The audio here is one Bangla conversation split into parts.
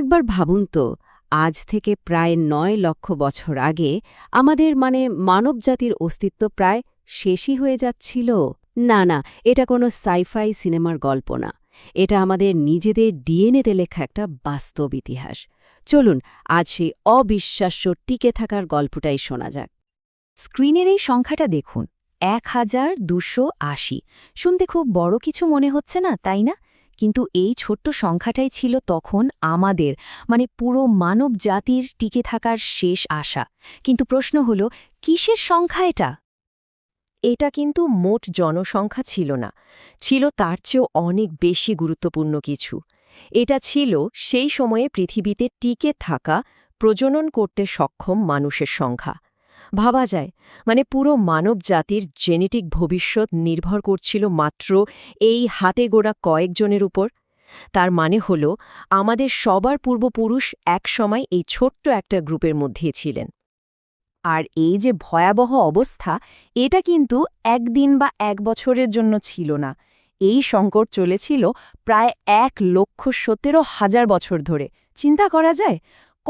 একবার ভাবুন তো, আজ থেকে প্রায় নয় লক্ষ বছর আগে আমাদের মানে মানবজাতির অস্তিত্ব প্রায় শেষই হয়ে যাচ্ছিল। না না, এটা কোনো সাইফাই সিনেমার গল্প না। এটা আমাদের নিজেদের ডিএনএতে লেখা একটা বাস্তব ইতিহাস। চলুন, আজ সেই অবিশ্বাস্য টিকে থাকার গল্পটাই শোনা যাক। স্ক্রিনের এই সংখ্যাটা দেখুন, এক হাজার দুশো আশি। শুনতে খুব বড় কিছু মনে হচ্ছে না, তাই না? কিন্তু এই ছোট্ট সংখ্যাটাই ছিল তখন আমাদের মানে পুরো মানব জাতির টিকে থাকার শেষ আশা। কিন্তু প্রশ্ন হল, কিসের সংখ্যা এটা? এটা কিন্তু মোট জনসংখ্যা ছিল না। ছিল তার চেয়েও অনেক বেশি গুরুত্বপূর্ণ কিছু। এটা ছিল সেই সময়ে পৃথিবীতে টিকে থাকা, প্রজনন করতে সক্ষম মানুষের সংখ্যা। ভাবা যায়। মানে পুরো মানব জাতির জেনেটিক ভবিষ্যৎ নির্ভর করছিল মাত্র এই হাতে গোড়া কয়েকজনের উপর। তার মানে হল, আমাদের সবার পূর্বপুরুষ একসময় এই ছোট্ট একটা গ্রুপের মধ্যে ছিলেন। আর এই যে ভয়াবহ অবস্থা, এটা কিন্তু একদিন বা এক বছরের জন্য ছিল না। এই সংকট চলেছিল প্রায় এক লক্ষ সতেরো হাজার বছর ধরে। চিন্তা করা যায়?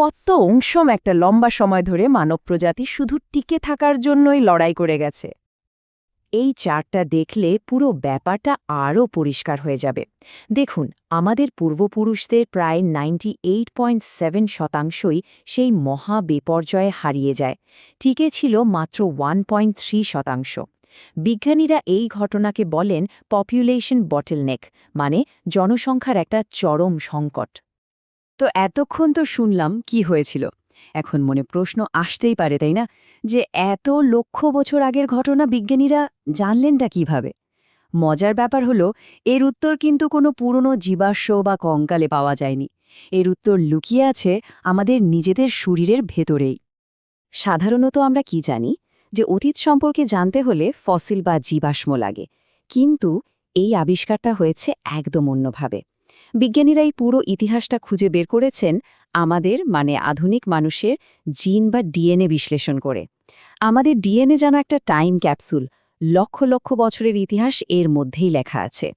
কত অংশম একটা লম্বা সময় ধরে মানব প্রজাতি শুধু টিকে থাকার জন্যই লড়াই করে গেছে। এই চারটা দেখলে পুরো ব্যাপারটা আরও পরিষ্কার হয়ে যাবে। দেখুন, আমাদের পূর্বপুরুষদের প্রায় নাইনটি শতাংশই সেই মহা বিপর্যয়ে হারিয়ে যায়। টিকে ছিল মাত্র ওয়ান শতাংশ। বিজ্ঞানীরা এই ঘটনাকে বলেন পপুলেশন বটেলনেক মানে জনসংখ্যার একটা চরম সংকট। তো এতক্ষণ তো শুনলাম কি হয়েছিল। এখন মনে প্রশ্ন আসতেই পারে, তাই না? যে এত লক্ষ বছর আগের ঘটনা বিজ্ঞানীরা জানলেনটা কীভাবে? মজার ব্যাপার হলো, এর উত্তর কিন্তু কোনো পুরনো জীবাশ্ম বা কঙ্কালে পাওয়া যায়নি। এর উত্তর লুকিয়ে আছে আমাদের নিজেদের শরীরের ভেতরেই। সাধারণত আমরা কি জানি? যে অতীত সম্পর্কে জানতে হলে ফসিল বা জীবাশ্ম লাগে। কিন্তু এই আবিষ্কারটা হয়েছে একদম অন্যভাবে। বিজ্ঞানীরা এই পুরো ইতিহাসটা খুঁজে বের করেছেন আমাদের মানে আধুনিক মানুষের, জিন বা ডিএনএ বিশ্লেষণ করে। আমাদের ডিএনএ যেন একটা টাইম ক্যাপসুল, লক্ষ লক্ষ বছরের ইতিহাস এর মধ্যেই লেখা আছে।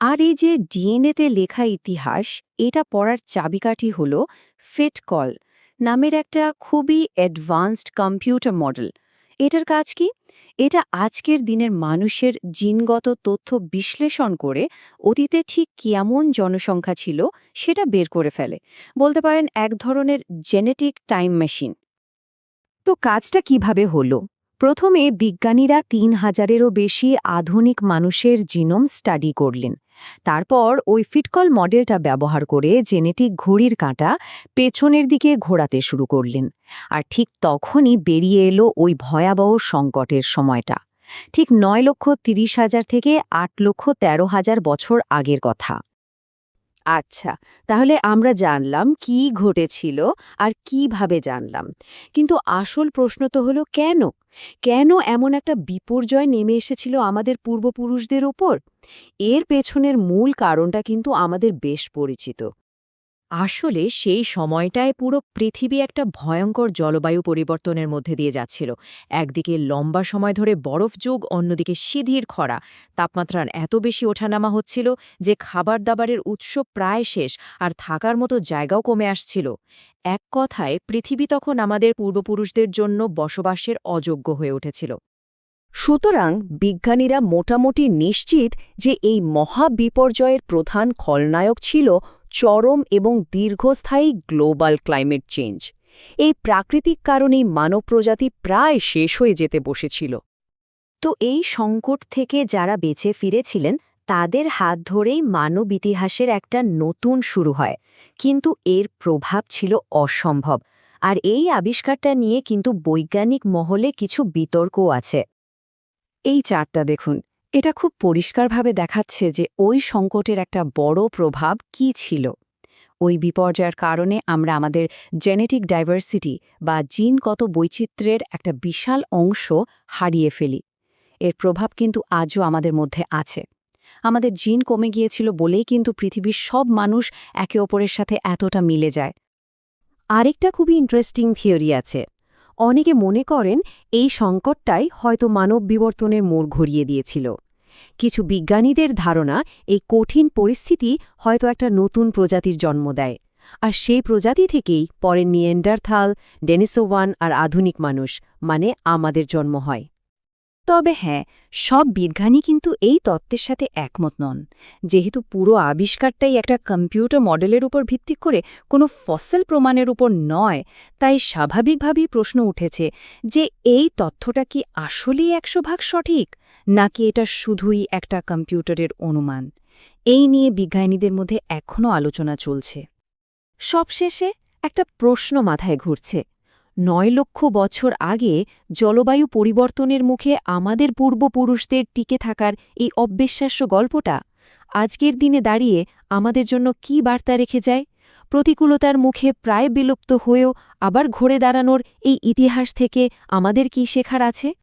আর এই যে ডিএনএতে লেখা ইতিহাস, এটা পড়ার চাবিকাঠি হল ফিটকল নামের একটা খুবই অ্যাডভান্সড কম্পিউটার মডেল। এটার কাজ কি? এটা আজকের দিনের মানুষের জিনগত তথ্য বিশ্লেষণ করে অতীতে ঠিক কেমন জনসংখ্যা ছিল সেটা বের করে ফেলে। বলতে পারেন এক ধরনের জেনেটিক টাইম মেশিন তো কাজটা কীভাবে হলো? প্রথমে বিজ্ঞানীরা তিন হাজারেরও বেশি আধুনিক মানুষের জিনোম স্টাডি করলেন। তারপর ওই ফিটকল মডেলটা ব্যবহার করে জেনেটিক ঘড়ির কাঁটা পেছনের দিকে ঘোরাতে শুরু করলেন। আর ঠিক তখনই বেরিয়ে এলো ওই ভয়াবহ সংকটের সময়টা। ঠিক নয় লক্ষ তিরিশ হাজার থেকে আট লক্ষ তেরো হাজার বছর আগের কথা। আচ্ছা তাহলে আমরা জানলাম কি ঘটেছিল আর কীভাবে জানলাম। কিন্তু আসল প্রশ্ন তো হলো কেন? কেন এমন একটা বিপর্যয় নেমে এসেছিল আমাদের পূর্বপুরুষদের ওপর? এর পেছনের মূল কারণটা কিন্তু আমাদের বেশ পরিচিত। আসলে সেই সময়টায় পুরো পৃথিবী একটা ভয়ঙ্কর জলবায়ু পরিবর্তনের মধ্যে দিয়ে যাচ্ছিল। একদিকে লম্বা সময় ধরে বরফ যুগ, অন্যদিকে সিধির খরা। তাপমাত্রার এত বেশি ওঠানামা হচ্ছিল যে খাবার দাবারের উৎস প্রায় শেষ আর থাকার মতো জায়গাও কমে আসছিল। এক কথায়, পৃথিবী তখন আমাদের পূর্বপুরুষদের জন্য বসবাসের অযোগ্য হয়ে উঠেছিল। সুতরাং বিজ্ঞানীরা মোটামুটি নিশ্চিত যে এই মহাবিপর্যয়ের প্রধান খলনায়ক ছিল চরম এবং দীর্ঘস্থায়ী গ্লোবাল ক্লাইমেট চেঞ্জ। এই প্রাকৃতিক কারণেই মানব প্রজাতি প্রায় শেষ হয়ে যেতে বসেছিল। তো এই সংকট থেকে যারা বেঁচে ফিরেছিলেন, তাদের হাত ধরেই মানব ইতিহাসের একটা নতুন শুরু হয়। কিন্তু এর প্রভাব ছিল অসম্ভব। আর এই আবিষ্কারটা নিয়ে কিন্তু বৈজ্ঞানিক মহলে কিছু বিতর্কও আছে। এই চারটা দেখুন। এটা খুব পরিষ্কারভাবে দেখাচ্ছে যে ওই সংকটের একটা বড় প্রভাব কি ছিল। ওই বিপর্যয়ের কারণে আমরা আমাদের জেনেটিক ডাইভার্সিটি বা জিনগত বৈচিত্র্যের একটা বিশাল অংশ হারিয়ে ফেলি। এর প্রভাব কিন্তু আজও আমাদের মধ্যে আছে। আমাদের জিন কমে গিয়েছিল বলেই কিন্তু পৃথিবীর সব মানুষ একে অপরের সাথে এতটা মিলে যায়। আরেকটা খুবই ইন্টারেস্টিং থিওরি আছে। অনেকে মনে করেন এই সংকটটাই হয়তো মানব বিবর্তনের মোড় ঘুরিয়ে দিয়েছিল। কিছু বিজ্ঞানীদের ধারণা এই কঠিন পরিস্থিতি হয়তো একটা নতুন প্রজাতির জন্ম দেয়। আর সেই প্রজাতি থেকেই পরে নিয়েন্ডারথাল, ডেনিসোওয়ান আর আধুনিক মানুষ মানে আমাদের জন্ম হয়। তবে হ্যাঁ সব বিজ্ঞানী কিন্তু এই তত্ত্বের সাথে একমত নন। যেহেতু পুরো আবিষ্কারটাই একটা কম্পিউটার মডেলের উপর ভিত্তি করে কোনো ফসল প্রমাণের উপর নয়, তাই স্বাভাবিকভাবেই প্রশ্ন উঠেছে যে এই তথ্যটা কি আসলেই একশো ভাগ সঠিক, নাকি এটা শুধুই একটা কম্পিউটারের অনুমান? এই নিয়ে বিজ্ঞানীদের মধ্যে এখনও আলোচনা চলছে। সবশেষে একটা প্রশ্ন মাথায় ঘুরছে নয় লক্ষ বছর আগে জলবায়ু পরিবর্তনের মুখে আমাদের পূর্বপুরুষদের টিকে থাকার এই অবিশ্বাস্য গল্পটা আজকের দিনে দাঁড়িয়ে আমাদের জন্য কি বার্তা রেখে যায়? প্রতিকূলতার মুখে প্রায় বিলুপ্ত হয়েও আবার ঘুরে দাঁড়ানোর এই ইতিহাস থেকে আমাদের কি শেখার আছে?